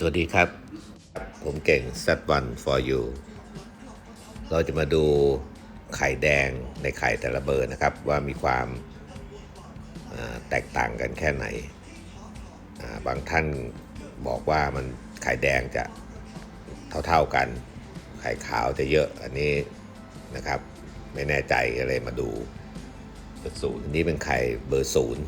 สวัสดีครับ ผมเก่ง Z1 for you เราจะมาดูไข่แดงในไข่แต่ละเบอร์นะครับ ว่ามีความแตกต่างกันแค่ไหน บางท่านบอกว่ามันไข่แดงจะเท่าๆกัน ไข่ขาวจะเยอะอันนี้นะครับ ไม่แน่ใจก็เลยมาดูเบอร์ศูนย์นนี้เป็นไข่เบอร์ศูนย์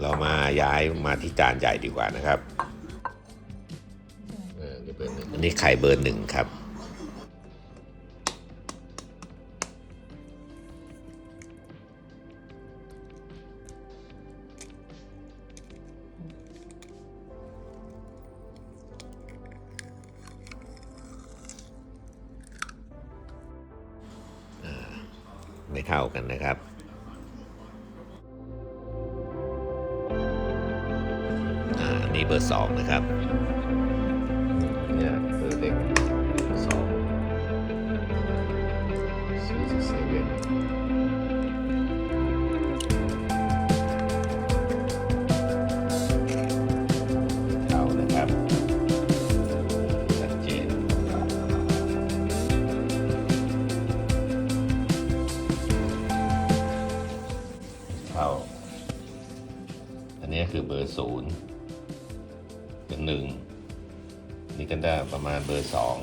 เรามาย้ายมาที่จานใหญ่ดีกว่านะครับอันนี้ไข่เบอร์หนึ่งครับ ไม่เท่ากันนะครับ เบอร์สองนะครับเนี่ยเบอร์เล็กสองสี่สิบเซเว่นเอานะครับชัดเจนเอาอันนี้คือเบอร์ศูนย์ เป็นหนึ่งนี่กันได้ประมาณเบอร์สอง